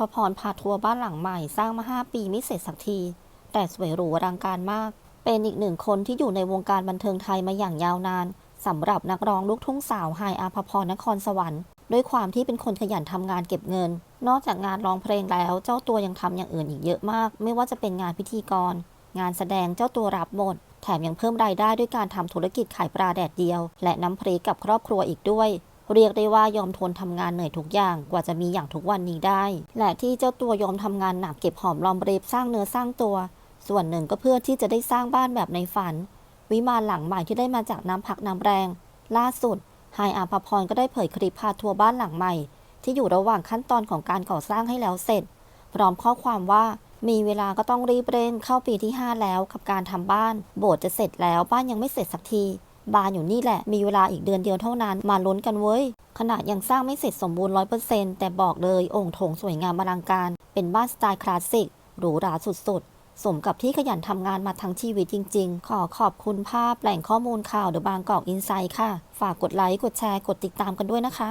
ภพรพาทัวร์บ้านหลังใหม่สร้างมา5ปีไม่เสร็จสักที แต่สวยหรูอลังการมาก เป็นอีกหนึ่งคนที่อยู่ในวงการบันเทิงไทยมาอย่างยาวนานสำหรับนักร้องลูกทุ่งสาวไฮายอาภพรนครสวรรค์ด้วยความที่เป็นคนขยันทำงานเก็บเงิน นอกจากงานร้องเพลงแล้ว เจ้าตัวยังทำอย่างอื่นอีกเยอะมาก ไม่ว่าจะเป็นงานพิธีกร งานแสดงเจ้าตัวรับหมด แถมยังเพิ่มรายได้ด้วยการทำธุรกิจขายปลาแดดเดียว และน้ำพริกกับครอบครัวอีกด้วย เรียกได้ว่ายอมทนทำงานเหนื่อยทุกอย่างกว่าจะมีอย่างทุกวันนี้ได้ และที่เจ้าตัวยอมทำงานหนักเก็บหอมรอมริบสร้างเนื้อสร้างตัว ส่วนหนึ่งก็เพื่อที่จะได้สร้างบ้านแบบในฝัน วิมานหลังใหม่ที่ได้มาจากน้ำพักน้ำแรง ล่าสุดไฮอาภพรก็ได้เผยคลิปพาทัวร์บ้านหลังใหม่ ที่อยู่ระหว่างขั้นตอนของการก่อสร้างให้แล้วเสร็จ พร้อมข้อความว่ามีเวลาก็ต้องรีบเร่งเข้าปีที่ 5 แล้วกับการทำบ้าน โบสถ์จะเสร็จแล้วบ้านยังไม่เสร็จสักที บานอยู่นี่แหละ มีเวลาอีกเดือนเดียวเท่านั้น มาลุ้นกันเว้ย ขนาดยังสร้างไม่เสร็จสมบูรณ์ร้อยเปอร์เซ็นต์แต่บอกเลยโอ่งโถงสวยงามอลังการ เป็นบ้านสไตล์คลาสสิก หรูหราสุดๆสมกับที่ขยันทำงานมาทั้งชีวิตจริง ๆ ขอขอบคุณภาพแหล่งข้อมูลข่าวเดอะบางกอกอินไซด์ค่ะ ฝากกดไลค์ กดแชร์ กดติดตามกันด้วยนะคะ